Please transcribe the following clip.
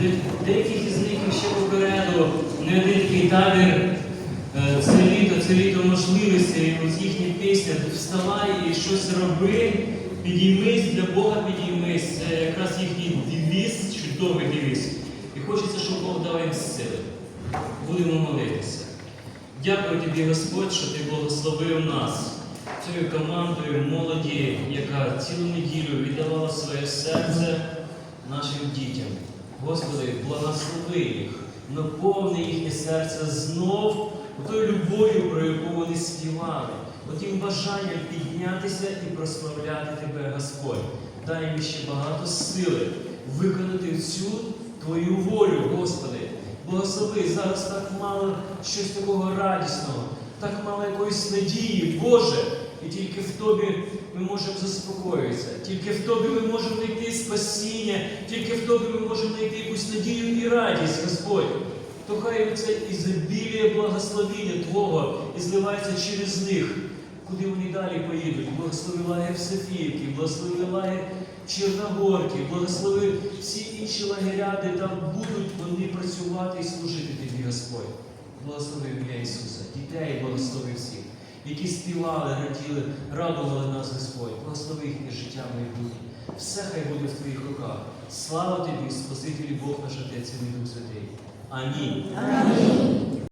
де, деяких із них ще попереду не один такий табір. Е, Це літо, це літо можливостей, ось їхня пісня вставай і щось роби, підіймись, для Бога підіймись. Це якраз їхній девіз, чудовий девіз. І хочеться, щоб Бог дав їм сили. Будемо молитися. Дякую тобі, Господь, що ти благословив нас цією командою молоді, яка цілу неділю віддавала своє серце нашим дітям. Господи, благослови їх, наповни їхнє серце знов тою любов'ю, про яку вони співали, отим бажанням піднятися і прославляти Тебе, Господь. Дай їм ще багато сили виконати всю Твою волю, Господи. Благослови зараз так мало щось такого радісного, так мало якоїсь надії, Боже. І тільки в Тобі ми можемо заспокоїтися, тільки в Тобі ми можемо знайти спасіння, тільки в Тобі ми можемо знайти якусь надію і радість, Господь. То хай це ізобіліє благословіння Твого і зливається через них, куди вони далі поїдуть. Благослови лагерь Софіївки, благослови лагерь Чорногорки, благослови всі інші лагеря, де там будуть вони працювати і служити тобі, Господь. Благослови ім'я Ісуса, дітей благослови всіх, які співали, раділи, радували нас, Господь. Благослови їхнє життя майбутнє. Все хай буде в Твоїх руках. Слава тобі, Спасителі Бог наш Отець і Дух Святий. Амінь. Амінь.